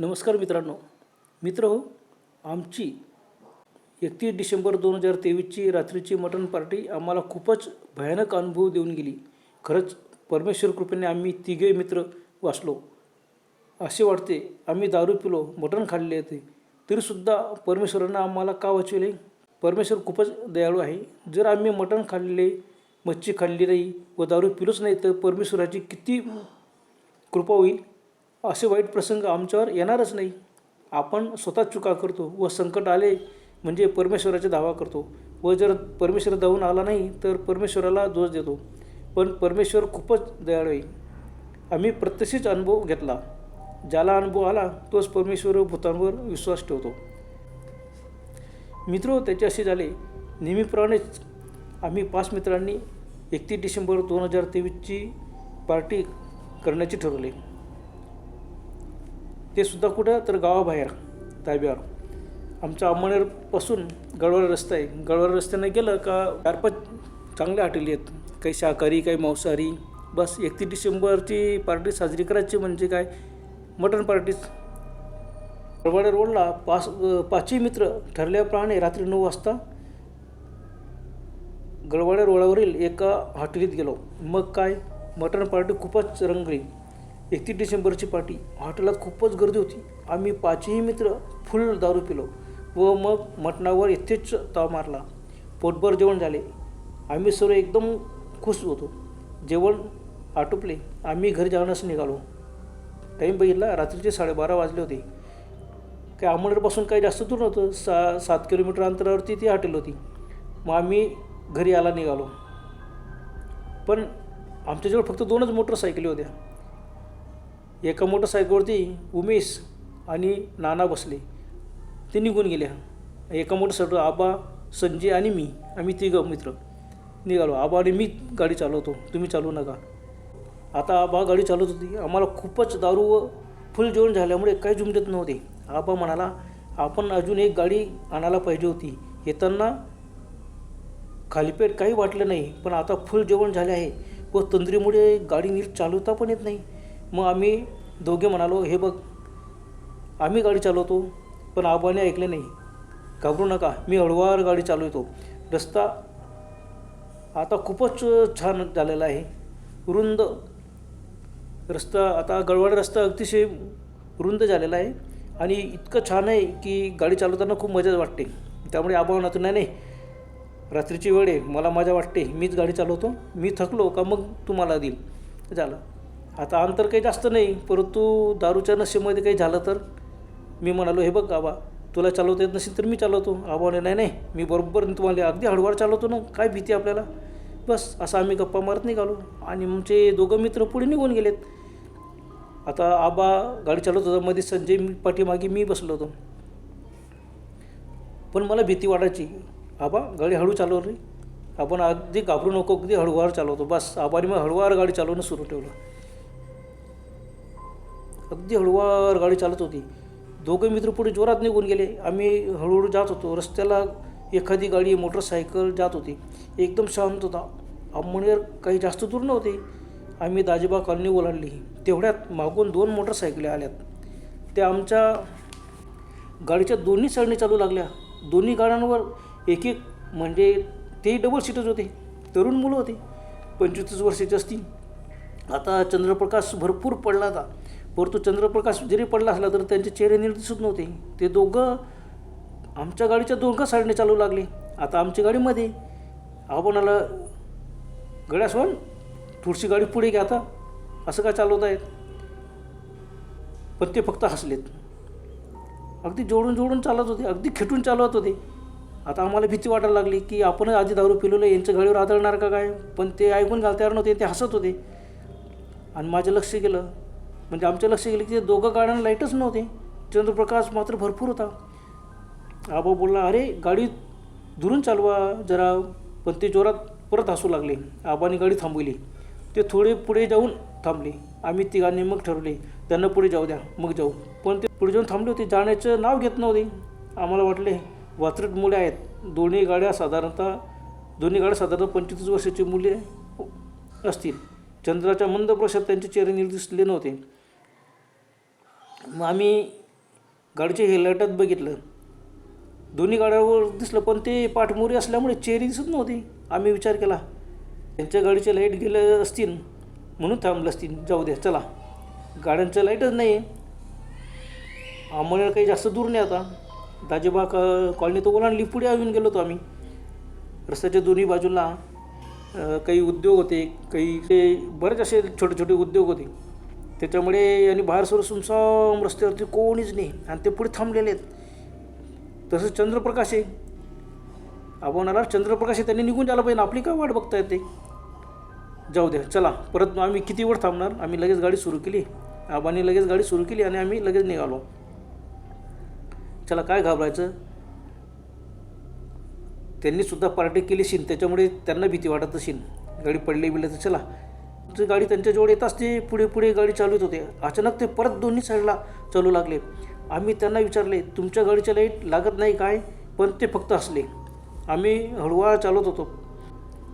नमस्कार मित्रांनो. मित्र हो आमची एकतीस डिसेंबर दोन हजार तेवीसची रात्रीची मटण पार्टी आम्हाला खूपच भयानक अनुभव देऊन गेली. खरंच परमेश्वर कृपेने आम्ही तिघे मित्र वाचलो. असे वाटते आम्ही दारू पिलो मटण खाल्ले होते. तरीसुद्धा परमेश्वरानं आम्हाला का वाचविले? परमेश्वर खूपच दयाळू आहे. जर आम्ही मटण खाल्ले मच्छी खाल्ली नाही व दारू पिलोच नाही तर परमेश्वराची किती कृपा होईल? असे वाईट प्रसंग आमच्यावर येणारच नाही. आपण स्वतः चुका करतो व संकट आले म्हणजे परमेश्वराचा दावा करतो. व जर परमेश्वर धावून आला नाही तर परमेश्वराला दोष देतो. पण परमेश्वर खूपच दयाळू आहे. आम्ही प्रत्यक्षच अनुभव घेतला. ज्याला अनुभव आला तोच परमेश्वर भूतांवर विश्वास ठेवतो. मित्र त्याचे असे झाले नेहमीप्रमाणेच आम्ही पाच मित्रांनी एकतीस डिसेंबर दोन हजार तेवीसची पार्टी करण्याचे ठरवले. ते सुद्धा कुठं? तर गावाबाहेर ताब्यावर. आमच्या अंमळनेरपासून गडवळ रस्ता आहे. गडवळ रस्त्यानं गेलं का चार पाच चांगल्या हॉटेली आहेत. काही शाकाहारी काही मांसाहारी. बस एकतीस डिसेंबरची पार्टी साजरी करायची म्हणजे काय? मटण पार्टीच गडवाडे रोडला पाच पाचही मित्र ठरल्याप्रमाणे रात्री नऊ वाजता गडवाडे रोडावरील एका हॉटेलीत गेलो. मग काय? मटण पार्टी खूपच रंगली. एकतीस डिसेंबरची पार्टी. हॉटेलात खूपच गर्दी होती. आम्ही पाचही मित्र फुल दारू पिलो व मग मटणावर इथेच ताव मारला. पोटभर जेवण झाले. आम्ही सर्व एकदम खुश होतो. जेवण आटोपले. आम्ही घरी जाण्यास निघालो. टाईम बघितला रात्रीचे साडेबारा वाजले होते. काय अमळनेरपासून काही जास्त दूर नव्हतं. सा सात किलोमीटर अंतरावरती ती हॉटेल होती. मग आम्ही घरी यायला निघालो. पण आमच्याजवळ फक्त दोनच मोटरसायकली होत्या. एका मोटरसायकलवरती उमेश आणि नाना बसले. ते निघून गेल्या एका मोटरसायकल आबा संजय आणि मी. आम्ही तिघं मित्र. निघालो. आबा आणि मी गाडी चालवतो. तुम्ही चालवू नका. आता आबा गाडी चालवत होती. आम्हाला खूपच दारू व फुल जेवण झाल्यामुळे काही जुम देत नव्हते. आबा म्हणाला आपण अजून एक गाडी आणायला पाहिजे होती. येताना खालीपेट काही वाटलं नाही पण आता फुल जेवण झाले आहे व तंद्रीमुळे गाडी नीट चालवता पण येत नाही. मग आम्ही दोघे म्हणालो हे बघ आम्ही गाडी चालवतो पण आबाने ऐकले नाही. घाबरू नका मी हळूवार गाडी चालवतो. रस्ता आता खूपच छान झालेला आहे. रुंद रस्ता आता गडवाड रस्ता अतिशय रुंद झालेला आहे आणि इतकं छान आहे की गाडी चालवताना खूप मजा वाटते. त्यामुळे आबा नाही नाही रात्रीची वेळ आहे मला मजा वाटते. मीच गाडी चालवतो मी थकलो का मग तुम्हाला देईल. झालं. आता अंतर काही जास्त नाही परंतु दारूच्या नशेमध्ये काही झालं तर? मी म्हणालो हे बघ आबा तुला चालवता येत नसेल तर मी चालवतो. आबाने नाही नाही मी बरोबर तुम्हाला अगदी हळूवार चालवतो ना काय भीती आपल्याला? बस असं आम्ही गप्पा मारत निघालो आणि आमचे दोघं मित्र पुढे निघून गेलेत. आता आबा गाडी चालवत होता मध्ये संजय मी- पाठीमागे मी बसलो होतो. पण मला भीती वाटायची आबा गाडी हळू चालवली रे. आपण अगदी घाबरू नको अगदी हळूवार चालवतो. बस आबाने मग हळूवार गाडी चालवणं सुरू ठेवलं. अगदी हळूवार गाडी चालत होती. दोघे मित्र पुढे जोरात निघून गेले. आम्ही हळूहळू जात होतो. रस्त्याला एखादी गाडी मोटरसायकल जात होती. एकदम शांत होता. अंमळनेर काही जास्त दूर नव्हते. आम्ही दाजीबा कॉलनी ओलांडली. तेवढ्यात मागून दोन मोटरसायकली आल्यात. त्या आमच्या गाडीच्या दोन्ही साईडने चालू लागल्या. दोन्ही गाड्यांवर एक एक म्हणजे ते डबल सीटच होते. तरुण मुलं होते. पंचवीस वर्षाचे असतील आता चंद्रप्रकाश भरपूर पडला होता. परंतु चंद्रप्रकाश जरी पडला असला तर त्यांचे चेहरे नीट दिसत नव्हते. ते दोघं आमच्या गाडीच्या दोघं साईडने चालू लागले. आता आमची गाडीमध्ये आपणाला गड्या सोड थोडीशी गाडी पुढे घ्या आता. असं काय चालवत आहेत? पण ते फक्त हसलेत. अगदी जोडून जोडून चालत होते. अगदी खेटून चालवत होते. आता आम्हाला भीती वाटायला लागली की आपणच आधी दारू पिलेलं यांच्या गाडीवर आदळणार का काय? पण ते ऐकून घाल तयार नव्हते. ते हसत होते. आणि माझं लक्ष गेलं. म्हणजे आमच्या लक्ष गेलं की ते दोघं गाड्यांना लाईटच नव्हते. चंद्रप्रकाश मात्र भरपूर होता. आबा बोलला अरे गाडी दुरून चालवा जरा पण ते जोरात परत हसू लागले. आबाने गाडी थांबवली. ते थोडे पुढे जाऊन थांबले. आम्ही तिघांनी मग ठरवले त्यांना पुढे जाऊ द्या मग जाऊ. पण ते पुढे जाऊन थांबले होते जाण्याचं नाव घेत नव्हते. आम्हाला वाटले वात्रट मुले आहेत. दोन्ही गाड्या साधारणतः दोन्ही गाड्या साधारणतः पंचवीस वर्षाची मुले असतील. चंद्राच्या मंद प्रशात त्यांचे चेहरे नीट दिसले नव्हते. मग आम्ही गाडीच्या हेडलाईटात बघितलं. दोन्ही गाड्यावर दिसलं पण ते पाठमोरी असल्यामुळे चेहरी दिसत नव्हती. आम्ही विचार केला त्यांच्या गाडीचे लाइट गेले असतील म्हणून थांबलं असतील. जाऊ द्या चला. गाड्यांचं लाईटच नाही आम्हाला काही जास्त दूर नाही आता. दाजेबा क कॉलनी तो ओलांडली पुढे येऊन गेलो होतो आम्ही. रस्त्याच्या दोन्ही बाजूला काही उद्योग होते काही ते बरेच असे छोटे छोटे उद्योग होते. त्याच्यामुळे आणि बाहेर सर सुमसाम रस्त्यावरती कोणीच नाही. आणि ते पुढे थांबलेले आहेत. तसंच चंद्रप्रकाश आहे. आपण आला चंद्रप्रकाश आहे त्यांनी निघून जायला पाहिजे. आपली काय वाट बघता येते जाऊ द्या चला. परत आम्ही किती वेळ थांबणार? आम्ही लगेच गाडी सुरू केली. आबांनी लगेच गाडी सुरू केली आणि आम्ही लगेच निघालो. चला काय घाबरायचं? त्यांनीसुद्धा पार्टी केली शिन. त्याच्यामुळे त्यांना भीती वाटत असेल गाडी पडली बिडली तर चला. ती गाडी त्यांच्याजवळ येताच ते पुढे पुढे गाडी चालवत होते. अचानक ते परत दोन्ही साईडला चालू लागले. आम्ही त्यांना विचारले तुमच्या गाडीच्या लाइट लागत नाही काय? पण ते फक्त हसले. आम्ही हळूहळू चालवत होतो.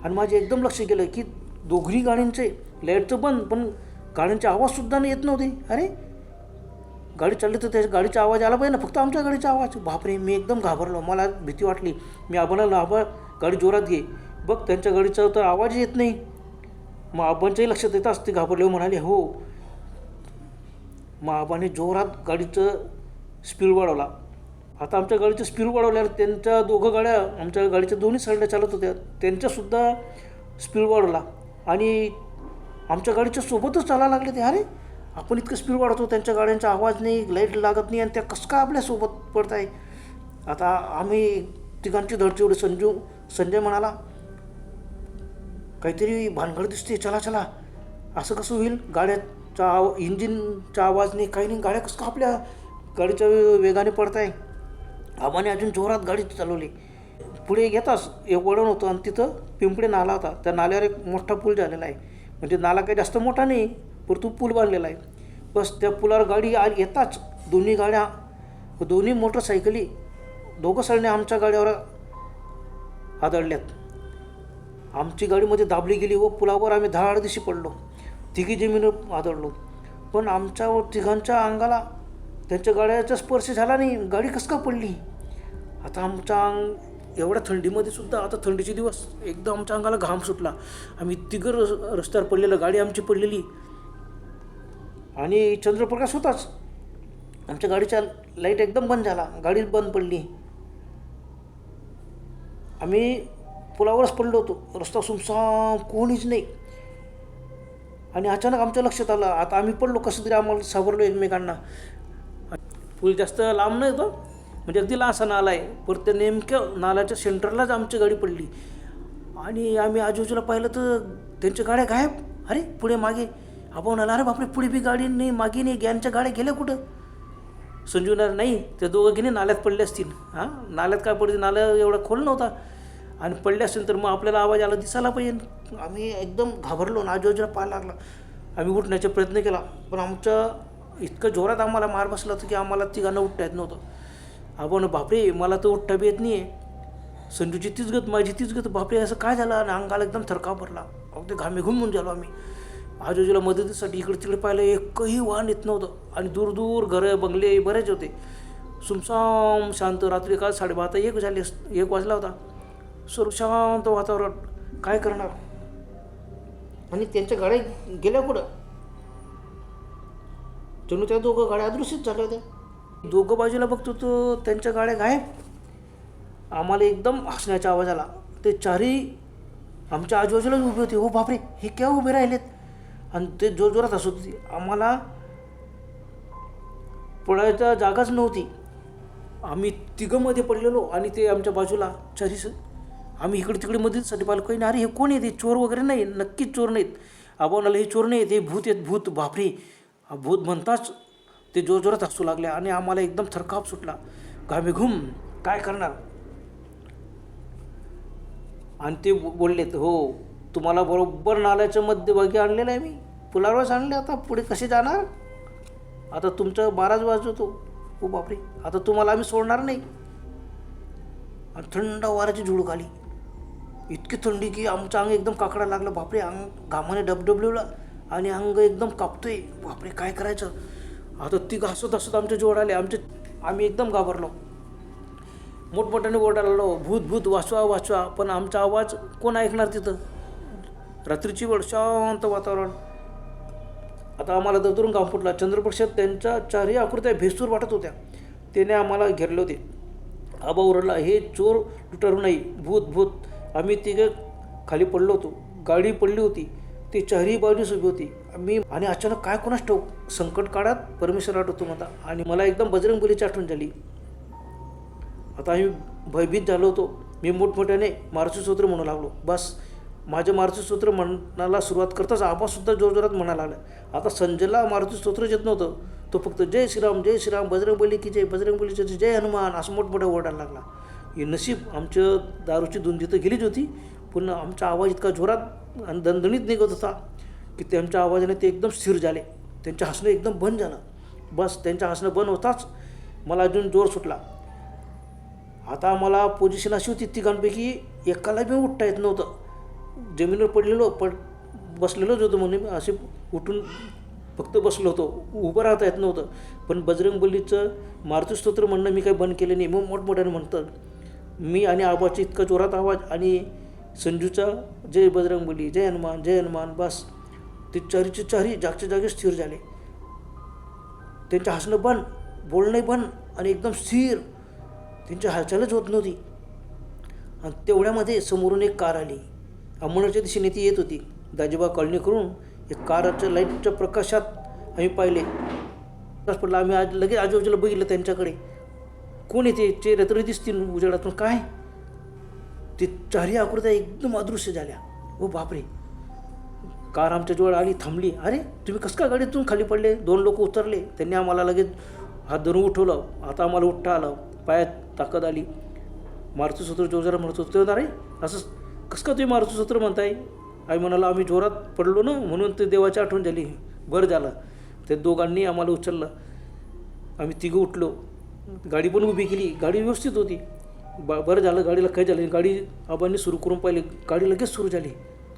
आणि माझे एकदम लक्ष गेलं की दोघी गाड्यांचे लाईटचं बंद पण गाड्यांचे आवाजसुद्धा नाही येत नव्हते. अरे गाडी चालली तर त्या गाडीचा आवाज आला पाहिजे ना फक्त आमच्या गाडीचा आवाज? बापरे मी एकदम घाबरलो. मला भीती वाटली. मी आबाला आबा गाडी जोरात घे. बघ त्यांच्या गाडीचा तर आवाज येत नाही. मग आबांच्याही लक्षात येताच ते घाबरले म्हणाले हो. मग आबाने जोरात गाडीचं स्पीड वाढवला. आता आमच्या गाडीचं स्पीड वाढवल्यावर त्यांच्या दोघं गाड्या आमच्या गाडीच्या दोन्ही साईडला चालत होत्या. त्यांच्यासुद्धा स्पीड वाढवला. आणि आमच्या गाडीच्या सोबतच चालायला लागले ते. अरे आपण इतकं स्पीड वाढवतो त्यांच्या गाड्यांचा आवाज नाही लाइट लागत नाही आणि त्या कसं का आपल्यासोबत पडत आहे आता आम्ही तिघांची धडची एवढी संजू संजय म्हणाला काहीतरी भानगड दिसते चला चला. असं कसं होईल? गाड्याचा आव इंजिनचा आवाज नाही काही नाही. गाड्या कसं का आपल्या गाडीच्या वेगाने पडत आहे आबाने अजून जोरात गाडी चालवली. पुढे येताच एक वळण होतं आणि तिथं पिंपळे नाला होता. त्या नाल्यावर एक मोठा पूल झालेला आहे. म्हणजे नाला काही जास्त मोठा नाही परंतु पूल बांधलेला आहे. बस त्या पुलावर गाडी आ येताच दोन्ही गाड्या दोन्ही मोटरसायकली दोघं साईडने आमच्या गाड्यावर आदळल्यात. आमची गाडीमध्ये दाबली गेली व पुलावर आम्ही धाड दिशी पडलो. तिघी जमीन आदळलो पण आमच्या व तिघांच्या अंगाला त्यांच्या गाड्याचा स्पर्श झाला नाही. गाडी कसं का पडली? आता आमच्या अंग एवढ्या थंडीमध्ये सुद्धा आता थंडीचे दिवस. एकदम आमच्या अंगाला घाम सुटला. आम्ही तिघं रस रस्त्यावर पडलेलं गाडी आमची पडलेली. आणि चंद्रप्रकाश होताच. आमच्या गाडीचा लाइट एकदम बंद झाला. गाडी बंद पडली. आम्ही पुलावरच पडलो होतो. रस्ता सुमसाम कोणीच नाही. आणि अचानक आमच्या लक्षात आलं आता आम्ही पडलो कसं तरी आम्हाला सावरलो एकमेकांना. पूल जास्त लांब नाही होतं. म्हणजे अगदी असा नाला आहे. परत त्या नेमक्या नाल्याच्या सेंटरलाच आमची गाडी पडली. आणि आम्ही आजूबाजूला पाहिलं तर त्यांच्या गाड्या गायब. अरे पुढे मागे. आपण म्हणाला अरे बापरे पुढे बी गाडी नाही मागे नाही. गॅनच्या गाड्या गेल्या कुठं? संजूनार नाही ते दोघं घेणे नाल्यात पडले असतील. हां? नाल्यात काय पडते नाल्या एवढा खोल नव्हता. आणि पडले असेल तर मग आपल्याला आवाज आला दिसायला पाहिजे आम्ही एकदम घाबरलो ना आजूबाजूला पाहायला लागला. आम्ही उठण्याचा प्रयत्न केला पण आमच्या इतकं जोरात आम्हाला मार बसला होता की आम्हाला तिघांना उठता येत नव्हतं. आपण बापरे मला तर उठता बी येत नाही आहे संजूची तीच गत माझी तीच गत बापरे असं काय झालं? आणि अंगाला एकदम थरका भरला अगदी घामे घुमून झालो आम्ही. आजूबाजूला मदतीसाठी इकडे तिकडे पाहिलं एकही वाहन येत नव्हतं. आणि दूर दूर घरं बंगले बरेच होते. सुमसाम शांत रात्री का साडेबारा एक झाले एक वाजला होता. सर्व शांत वातावरण. काय करणार? आणि त्यांच्या गाड्या गेल्या कुठं? जणू त्या दोघं गाड्या अदृश्यच झाल्या होत्या. दोघं बाजूला बघतो तो त्यांच्या गाड्या गायब. आम्हाला एकदम हसण्याचा आवाज आला. ते चारही आमच्या आजूबाजूलाच उभे होते. हो बापरे हे केव्हा उभे राहिलेत? आणि ते जोर जोरात हसत होते. आम्हाला पडायचा जागाच नव्हती. आम्ही तिघंमध्ये पडलेलो आणि ते आमच्या बाजूला चारीस आम्ही इकडे तिकडे मदतीसाठी पाहिलं काही नाही अरे हे कोण आहेत? हे चोर वगैरे नाही नक्कीच चोर नाहीत. आबावनाला हे चोर नाही आहेत हे भूत आहेत भूत बापरे. भूत म्हणताच ते जोरजोरात हसू लागले आणि आम्हाला एकदम थरकाप सुटला. घामेघुम काय करणार? आणि ते बो- बोललेत हो तुम्हाला बरोबर नाल्याच्या मध्यभागी आणलेलं आहे मी. पुलावरच आणले आता पुढे कसे जाणार? आता तुमचं बाराच वाजवतो हो बापरे आता तुम्हाला आम्ही सोडणार नाही. आणि थंड वाऱ्याची झुळूक आली. इतकी थंडी की आमचं अंग एकदम काकडा लागलं. बापरे अंग घामाने डबडबलेलं आणि अंग एकदम कापतोय. बापरे काय करायचं? आता ती हसत हसत आमच्या जोड आले. आमचे आम्ही एकदम घाबरलो. मोठमोठ्याने ओरडायला लागलो. भूत भूत वाचवा वाचवा. पण आमचा आवाज कोण ऐकणार तिथं? रात्रीची वेळ शांत वातावरण. आता आम्हाला दरदरून गाव फुटला. चंद्रप्रसाद त्यांच्या चारही आकृत्या भेसूर वाटत होत्या. त्याने आम्हाला घेरले होते. आबा ओरडला हे चोर लुटारू नाही भूत भूत. आम्ही तिघं खाली पडलो होतो. गाडी पडली होती. ती चारही बाजूस उभी होती. मी आणि अचानक काय कोणाच ठाऊक संकट काळात परमेश्वर आठवतो म्हणता आणि मला एकदम बजरंग बलीची आठवण झाली. आता आम्ही भयभीत झालो होतो. मी मोठमोठ्याने मारुतीसूत्र म्हणू लागलो. बस माझ्या मारुतीसूत्र म्हणायला सुरुवात करताच आबासुद्धा जोरजोरात म्हणायला लागला आता संजयला मारुती येत नव्हतं. तो फक्त जय श्रीराम जय श्रीराम बजरंग बली की जय बजरंग बलीचे जय, जय हनुमान असं मोठमोठ्या ओरडायला लागला. हे नशीब आमच्या दारूची धुंदी तर गेलीच होती पण आमचा आवाज इतका जोरात आणि दणदणीत निघत होता की त्यांच्या आवाजाने ते एकदम स्थिर झाले. त्यांचं हसणं एकदम बंद झालं. बस त्यांचं हसणं बंद होताच मला अजून जोर सुटला. आता मला पोझिशन अशी होती तिघांपैकी एकाला बी उठता येत नव्हतं. जमिनीवर पडलेलो पड बसलेलोच होतो म्हणून मी असे उठून फक्त बसलो होतो. उभं राहता येत नव्हतं. पण बजरंग बलीचं मारुती स्तोत्र म्हणणं मी काही बंद केलं नाही. मग मोठमोठ्याने म्हणतं मी आणि आबाचा इतका जोरात आवाज आणि संजूचा जय बजरंग बली जय हनुमान जय हनुमान बस. ते चारीचे चारी जागच्या जागी स्थिर झाले. त्यांचं हसणं बंद बोलणं बंद आणि एकदम स्थिर. त्यांची हालचालच होत नव्हती. आणि तेवढ्यामध्ये समोरून एक कार आली. अंमळच्या दिशेने ती येत होती. दाजीबा कळणी करून एक कारच्या लाईटच्या प्रकाशात आम्ही पाहिले. प्रकाश पडला आम्ही आज लगेच आजूबाजूला बघितलं त्यांच्याकडे. कोण येते चेहरे तरी दिसतील उजेडातून काय? ते चारही आकृत्या एकदम अदृश्य झाल्या. ओ बापरे. कार आमच्या जवळ आली थांबली. अरे तुम्ही कसं का गाडीतून खाली पडले? दोन लोक उतरले. त्यांनी आम्हाला लगेच हात धरून उठवलं. आता आम्हाला उठता आलं. पायात ताकद आली. मारुती सूत्र जो जरा म्हणत होतो अरे असं कसं का तुम्ही मारुती सूत्र म्हणताय? आई म्हणाला आम्ही जोरात पडलो ना म्हणून ते देवाची आठवण झाली. बरं झालं. ते दोघांनी आम्हाला उचललं. आम्ही तिघं उठलो. गाडी पण उभी केली. गाडी व्यवस्थित होती. बा बरं झालं गाडीला काय झालं? गाडी आबांनी सुरू करून पाहिली गाडी लगेच सुरू झाली.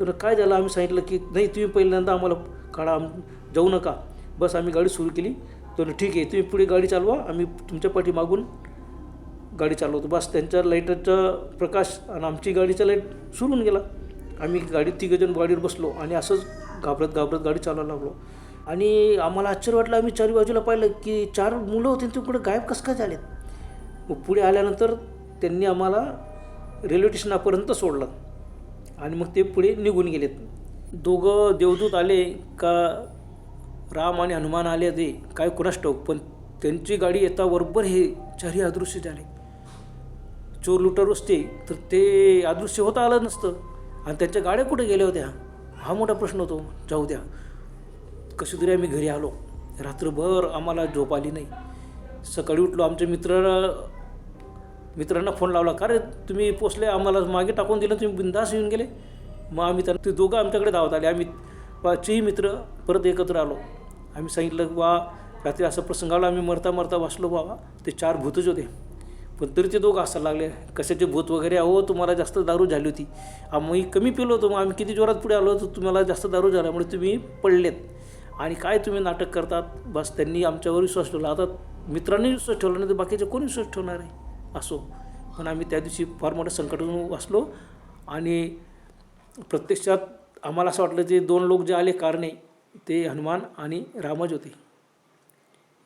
तर काय झालं? आम्ही सांगितलं की नाही तुम्ही पहिल्यांदा आम्हाला काढा आम जाऊ नका. बस आम्ही गाडी सुरू केली. तर ठीक आहे तुम्ही पुढे गाडी चालवा. आम्ही तुमच्या पाठीमागून गाडी चालवतो. बस त्यांच्या लाईटाचा प्रकाश आणि आमची गाडीचा लाइट सुरून गेला. आम्ही गाडीत तिघंजण गाडीवर बसलो आणि असंच घाबरत घाबरत गाडी चालवायला लागलो. आणि आम्हाला आश्चर्य वाटलं आम्ही चारी बाजूला पाहिलं की चार मुलं होती ते कुठं गायब कसं काय झालेत? मग पुढे आल्यानंतर त्यांनी आम्हाला रेल्वे स्टेशनापर्यंत सोडलं आणि मग ते पुढे निघून गेलेत. दोघं देवदूत आले का राम आणि हनुमान आले ते काय कुणास ठाऊक पण त्यांची गाडी येता बरोबर हे चारही अदृश्य झाले. चोर लुटर असते तर ते अदृश्य होता आलं नसतं. आणि त्यांच्या गाड्या कुठे गेल्या होत्या? हा मोठा प्रश्न होतो. जाऊ द्या. कशी तरी आम्ही घरी आलो. रात्रभर आम्हाला झोप आली नाही. सकाळी उठलो आमच्या मित्र मित्रांना फोन लावला का रे तुम्ही पोचले? आम्हाला मागे टाकून दिलं तुम्ही बिंदास येऊन गेले. मग आम्ही त्यांना ते दोघं आमच्याकडे धावत आले. आम्ही पाचही मित्र परत एकत्र आलो. आम्ही सांगितलं वा रात्री असा प्रसंग आला आम्ही मरता मरता वाचलो बाबा. ते चार भूतच होते. पण तरी ते दोघं असायला लागले. कशाचे भूत वगैरे? अहो तुम्हाला जास्त दारू झाली होती. आम्ही कमी पिलो होतो. मग आम्ही किती जोरात पुढे आलो तर तुम्हाला जास्त दारू झाल्यामुळे तुम्ही पडलेत. आणि काय तुम्ही नाटक करतात? बस त्यांनी आमच्यावर विश्वास ठेवला. आता मित्रांनी विश्वास ठेवला नाही तर बाकीचे कोणी विश्वास ठेवणार आहे? असो. पण आम्ही त्या दिवशी फार मोठ्या संकटातून वाचलो आणि प्रत्यक्षात आम्हाला असं वाटलं ते दोन लोक जे आले कारणे ते हनुमान आणि रामच होते.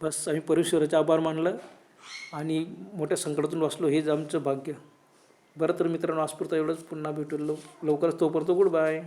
बस आम्ही परमेश्वराचे आभार मानलं आणि मोठ्या संकटातून वाचलो. हेच आमचं भाग्य. बरं तर मित्रांनो आजपुरता एवढंच. पुन्हा भेटू. लव लवकरच तोपर्यंत गुड बाय.